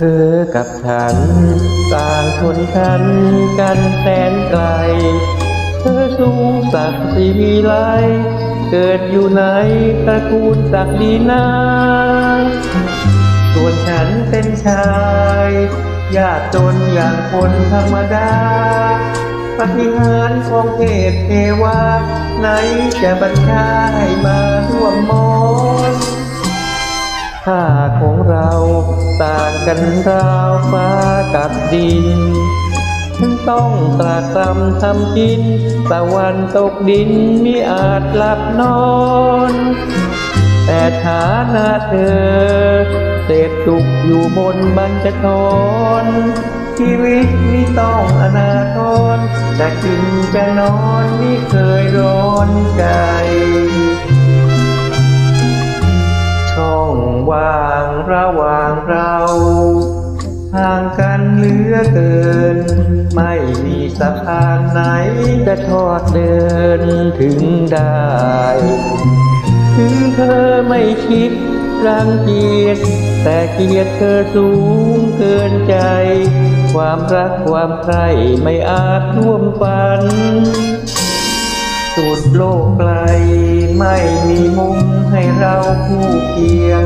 เธอกับฉันต่างชนชั้นกันแสนไกล เธอสูงศักดิ์ศรีวิไลเกิดอยู่ในตระกูลศักดินาส่วนฉันเป็นชายยากจนอย่างคนธรรมดา ปฏิหารของเทพเทวาไหนจะบัญชาให้มาร่วมมอนค่าของเราต่าง กันราวฟ้ากับดิน ต้องตรากตรำทำกิน ตะวันตกดินมิอาจหลับนอน แต่ฐานะเธอเสพสุขอยู่บนบัญชทรชีวิตนี้ต้องอนาทรจะกินจะนอนไม่เคยร้อนใจ ช่องว่างระหว่างเรา ห่างกันเหลือเกิน ไม่มีสะพานไหนจะทอดเดินถึงได้ ถึงเธอไม่คิดรังเกียจแต่เกียดเธอสูงเกินใจ ความรักความใคร่ไม่อาจร่วมฝัน สุดโลกไกลไม่มีมุมให้เราคู่เคียง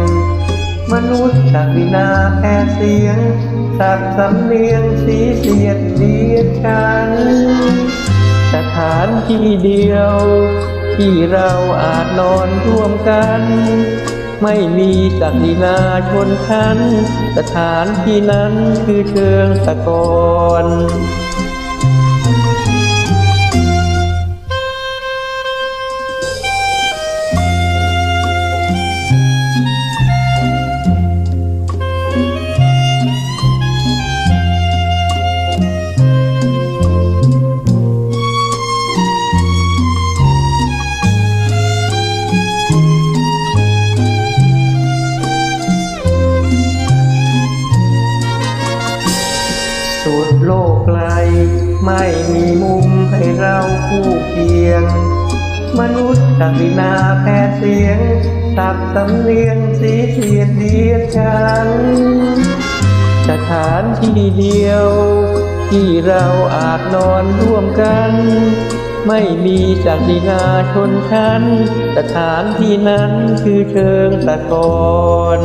มนุษย์จากวินาแค่เสียงสักสำเนียงสีเสียดเดียดกันสถานที่เดียว ที่เราอาจนอนร่วมกัน ไม่มีศักดินาชนชั้น สถานที่นั้นคือเชิงตะกอน ไม่มีมุมให้เราคู่เคียง มนุษย์จากวินาแพ้เสียง ตักสำเนียงสีเสียดเดียดฉันสถานที่เดียว ที่เราอาจนอนร่วมกัน ไม่มีจากดินาชนชั้น สถานที่นั้นคือเชิงตะกอน